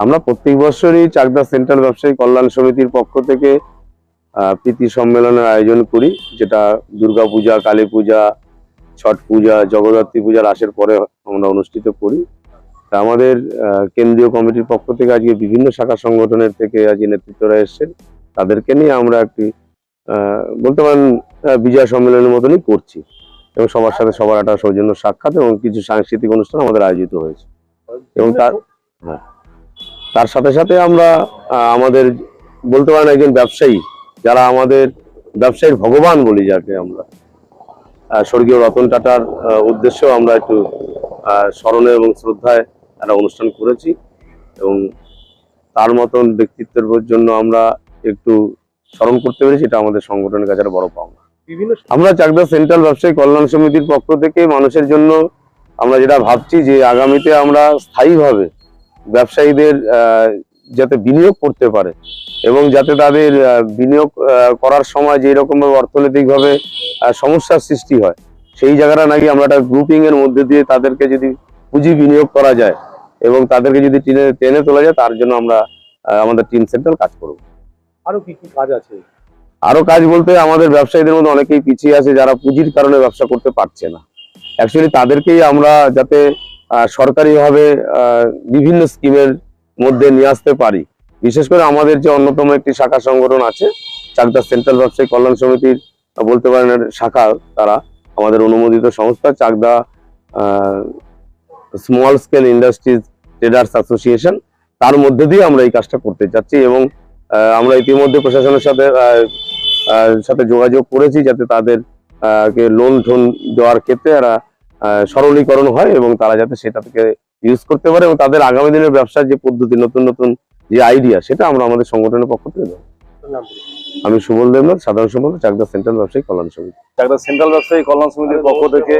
আমরা প্রত্যেক বছরই চাকদা সেন্ট্রাল ব্যবসায়ী কল্যাণ সমিতির পক্ষ থেকে প্রীতি সম্মেলনের আয়োজন করি, যেটা দুর্গা পূজা, কালী পূজা, ছট পূজা, জগদ্ধাত্রী পূজা আসের পরে আমরা অনুষ্ঠিত করি। তা আমাদের কেন্দ্রীয় কমিটির পক্ষ থেকে আজকে বিভিন্ন শাখা সংগঠনের থেকে আজকে নেতৃত্বরা এসেছেন। তাদেরকে নিয়ে আমরা একটি বলতে পারেন বিজয় সম্মেলনের মতনই করছি। এবং সবার সাথে সবার একটা সৌজন্য সাক্ষাৎ এবং কিছু সাংস্কৃতিক অনুষ্ঠান আমাদের আয়োজিত হয়েছে। এবং তার হ্যাঁ। তার সাথে সাথে আমরা আমাদের বলতে পারেন একজন ব্যবসায়ী যারা আমাদের ব্যবসায়ীর ভগবান বলি যাকে আমরা। স্বর্গীয় রতন টাটার উদ্দেশ্যেও আমরা একটু স্মরণে এবং শ্রদ্ধায় একটা অনুষ্ঠান করেছি এবং তার মতন ব্যক্তিত্বের জন্য আমরা একটু স্মরণ করতে পেরেছি এটা আমাদের সংগঠনের কাছে একটা বড় পাওনা। আমরা চাকদা সেন্ট্রাল ব্যবসায়ী কল্যাণ সমিতির পক্ষ থেকে মানুষের জন্য আমরা যেটা ভাবছি যে আগামীতে আমরা স্থায়ীভাবে ব্যবসায়ীদের যাতে বিনিয়োগ করতে পারে এবং যাতে তাদের বিনিয়োগ করার সময় যে রকম অর্থনৈতিকভাবে সমস্যার সৃষ্টি হয় সেই জায়গাটা নাকি আমরা একটা গ্রুপিং এর মধ্যে দিয়ে তাদেরকে যদি পুঁজি বিনিয়োগ করা যায় এবং তাদেরকে যদি টেনে টেনে তোলা যায় তার জন্য আমরা আমাদের টিম সেন্ট্রাল কাজ করব। আরও কি কি কাজ আছে? আরও কাজ বলতে আমাদের ব্যবসায়ীদের মধ্যে অনেকেই পিছিয়ে আছে যারা পুঁজির কারণে ব্যবসা করতে পারছে না। অ্যাকচুয়ালি তাদেরকেই আমরা যাতে সরকারিভাবে বিভিন্ন স্কিমের মধ্যে নিয়ে আসতে পারি। বিশেষ করে আমাদের যে অন্যতম একটি শাখা সংগঠন আছে, চাকদা সেন্ট্রাল ব্যবসায়ী কল্যাণ সমিতির বলতে পারেন শাখা তারা আমাদের অনুমোদিত সংস্থা, Chakdah small scale industries traders association তার মধ্যে দিয়ে আমরা এই কাজটা করতে চাচ্ছি এবং আমরা ইতিমধ্যে প্রশাসনের সাথে সাথে যোগাযোগ করেছি যাতে তাদের লোন টোন দেওয়ার ক্ষেত্রে এরা সরলীকরণ হয় এবং তারা যাতে সেটা থেকে ইউজ করতে পারে এবং তাদের আগামী দিনের ব্যবসার যে পদ্ধতি, নতুন নতুন যে আইডিয়া সেটা আমরা আমাদের সংগঠনের পক্ষ থেকে দেবো। আমি সুবল দেবনাথ, সাধারণ সম্পাদক, চাকদা সেন্ট্রাল ব্যবসায়ী কল্যাণ সমিতি। চাকদা সেন্ট্রাল ব্যবসায়ী কল্যাণ সমিতির পক্ষ থেকে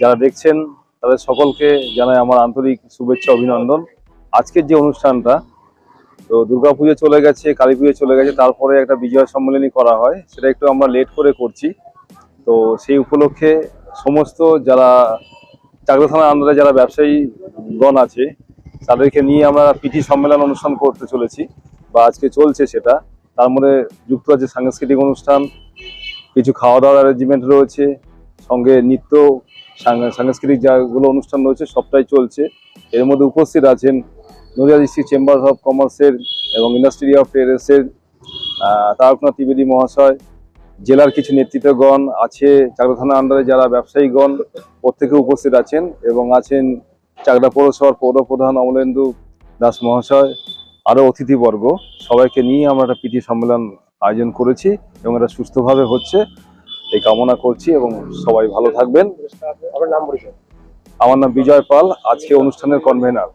যারা দেখছেন, তাদের সকলকে জানাই আমার আন্তরিক শুভেচ্ছা, অভিনন্দন। আজকের যে অনুষ্ঠানটা, তো দুর্গাপুজো চলে গেছে কালী পুজো চলে গেছে, তারপরে একটা বিজয় সম্মেলনী করা হয়, সেটা একটু আমরা লেট করে করছি। তো সেই উপলক্ষে সমস্ত যারা চাকদা থানার আন্ডারে যারা ব্যবসায়ীগণ আছে, তাদেরকে নিয়ে আমরা পিটি সম্মেলন অনুষ্ঠান করতে চলেছি বা আজকে চলছে সেটা। তার মধ্যে যুক্ত আছে সাংস্কৃতিক অনুষ্ঠান, কিছু খাওয়া দাওয়ার অ্যারেঞ্জমেন্ট রয়েছে, সঙ্গে নৃত্য সাংস্কৃতিক যাগুলো অনুষ্ঠান রয়েছে, সবটাই চলছে। এর মধ্যে উপস্থিত আছেন নদিয়া ডিস্ট্রিক্ট চেম্বার অফ কমার্সের এবং ইন্ডাস্ট্রি অফ ট্রেডার্সের তারকনাথ ত্রিবেদী মহাশয় জেলার কিছু নেতৃত্বগণ আছে চাকদা থানার আন্ডারে যারা ব্যবসায়ীগণ প্রত্যেকে উপস্থিত আছেন এবং আছেন চাকদা পৌরসভার পৌর প্রধান অমলেন্দু দাস মহাশয় আরও অতিথিবর্গ। সবাইকে নিয়ে আমরা একটা পিটি সম্মেলন আয়োজন করেছি এবং এটা সুস্থভাবে হচ্ছে। এই কামনা করছি এবং সবাই ভালো থাকবেন। আমার নাম বিজয় পাল। আজকে অনুষ্ঠানের কনভেনার